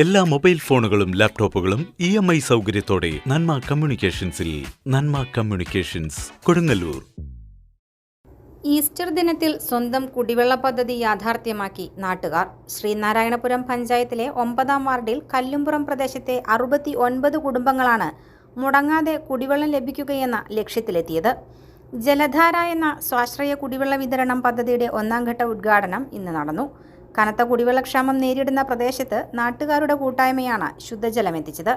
എല്ലാ മൊബൈൽ ഫോണുകളും ലാപ്ടോപ്പുകളും ഇ എം ഐ സൗകര്യത്തോടെ നന്മ കമ്മ്യൂണിക്കേഷൻസിൽ നന്മ കമ്മ്യൂണിക്കേഷൻസ് കൊടുങ്ങല്ലൂർ. ഈസ്റ്റർ ദിനത്തിൽ സ്വന്തം കുടിവെള്ള പദ്ധതി യാഥാർത്ഥ്യമാക്കി നാട്ടുകാർ. ശ്രീനാരായണപുരം പഞ്ചായത്തിലെ ഒമ്പതാം വാർഡിൽ കല്ലുംപുറം പ്രദേശത്തെ അറുപത്തി ഒൻപത് കുടുംബങ്ങളാണ് മുടങ്ങാതെ കുടിവെള്ളം ലഭിക്കുകയെന്ന ലക്ഷ്യത്തിലെത്തിയത്. ജലധാര എന്ന സ്വാശ്രയ കുടിവെള്ള വിതരണം പദ്ധതിയുടെ ഒന്നാം ഘട്ട ഉദ്ഘാടനം ഇന്ന് നടന്നു. കനത്ത കുടിവെള്ളക്ഷാമം നേരിടുന്ന പ്രദേശത്ത് നാട്ടുകാരുടെ കൂട്ടായ്മയാണ് ശുദ്ധജലം എത്തിച്ചത്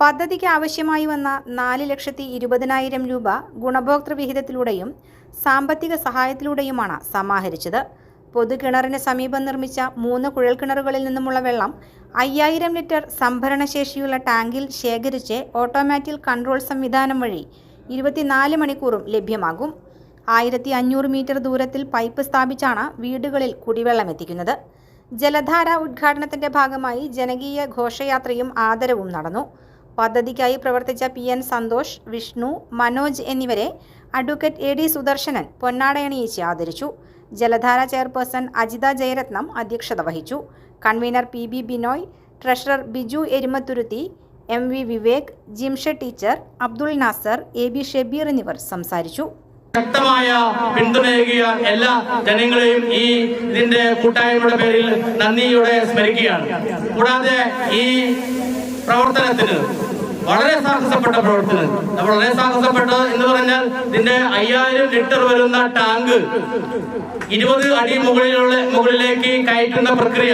പദ്ധതിക്ക് ആവശ്യമായി വന്ന നാല് ലക്ഷത്തി ഇരുപതിനായിരം രൂപ ഗുണഭോക്തൃ വിഹിതത്തിലൂടെയും സാമ്പത്തിക സഹായത്തിലൂടെയുമാണ് സമാഹരിച്ചത്. പൊതുകിണറിന് സമീപം നിർമ്മിച്ച മൂന്ന് കുഴൽക്കിണറുകളിൽ നിന്നുമുള്ള വെള്ളം അയ്യായിരം ലിറ്റർ സംഭരണശേഷിയുള്ള ടാങ്കിൽ ശേഖരിച്ച് ഓട്ടോമാറ്റിക് കൺട്രോൾ സംവിധാനം വഴി ഇരുപത്തിനാല് മണിക്കൂറും ലഭ്യമാകും. ആയിരത്തി അഞ്ഞൂറ് മീറ്റർ ദൂരത്തിൽ പൈപ്പ് സ്ഥാപിച്ചാണ് വീടുകളിൽ കുടിവെള്ളം എത്തിക്കുന്നത്. ജലധാര ഉദ്ഘാടനത്തിന്റെ ഭാഗമായി ജനകീയ ഘോഷയാത്രയും ആദരവും നടന്നു. പദ്ധതിക്കായി പ്രവർത്തിച്ച പി എൻ സന്തോഷ് വിഷ്ണു മനോജ് എന്നിവരെ അഡ്വക്കേറ്റ് എ ഡി സുദർശനൻ പൊന്നാടയണിയിച്ച് ആദരിച്ചു. ജലധാര ചെയർപേഴ്സൺ അജിത ജയരത്നം അധ്യക്ഷത വഹിച്ചു. Convener P B Binoy treasurer Biju Erumathuruthi M V Vivek Jimsha teacher Abdul Nasar A B Shebeer എന്നിവർ സംസാരിച്ചു. ശക്തമായ പിന്തുണയുക എല്ലാ ജനങ്ങളെയും ഈ ഇതിന്റെ കൂട്ടായ്മയുടെ പേരിൽ നന്ദിയോടെ സ്മരിക്കുകയാണ്. കൂടാതെ ഈ പ്രവർത്തനത്തിന് വളരെ സാഹസപ്പെട്ട പ്രവർത്തനം വളരെ സാഹസപ്പെട്ടത് എന്ന് പറഞ്ഞാൽ ഇതിന്റെ അയ്യായിരം ലിറ്റർ വരുന്ന ടാങ്ക് ഇരുപത് അടി മുകളിലുള്ള മുകളിലേക്ക് കയറ്റുന്ന പ്രക്രിയ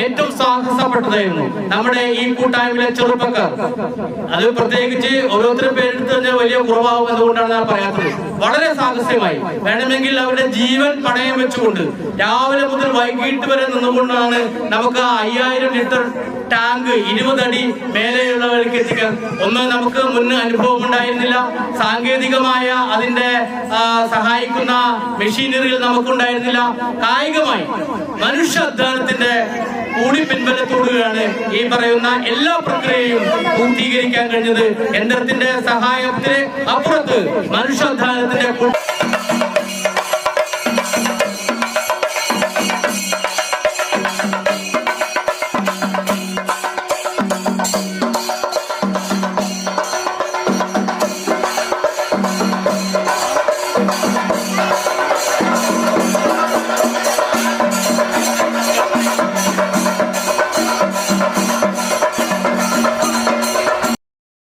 ഏറ്റവും സാഹസപ്പെട്ടതായിരുന്നു. നമ്മുടെ ഈ കൂട്ടായ്മയിലെ ചെറുപ്പക്കാർ. അത് പ്രത്യേകിച്ച് ഓരോരുത്തരും പേരെടുത്ത് തന്നെ വലിയ കുറവാകും എന്നുകൊണ്ടാണ് ഞാൻ പറയാത്തത്. വളരെ സാഹസ്യമായി. വേണമെങ്കിൽ അവരുടെ ജീവൻ പണയം വെച്ചുകൊണ്ട് രാവിലെ മുതൽ വൈകിട്ട് വരെ നിന്നുകൊണ്ടാണ് നമുക്ക് അയ്യായിരം ലിറ്റർ ടാങ്ക് ഇരുപതടി മേലെയുള്ളവർക്ക് എത്തിക്കാൻ ഒന്ന് നമുക്ക് മുൻ അനുഭവം ഉണ്ടായിരുന്നില്ല. സാങ്കേതികമായ അതിന്റെ സഹായിക്കുന്ന മെഷീനറികൾ നമുക്കുണ്ടായിരുന്നില്ല. കായികമായി മനുഷ്യ അധ്വാനത്തിന്റെ കൂടി പിൻബലത്തോടുകയാണ് ഈ പറയുന്ന എല്ലാ പ്രക്രിയയും പൂർത്തീകരിക്കാൻ കഴിഞ്ഞത്. യന്ത്രത്തിന്റെ സഹായത്തിന് അപ്പുറത്ത് മനുഷ്യാധ്വാനത്തിന്റെ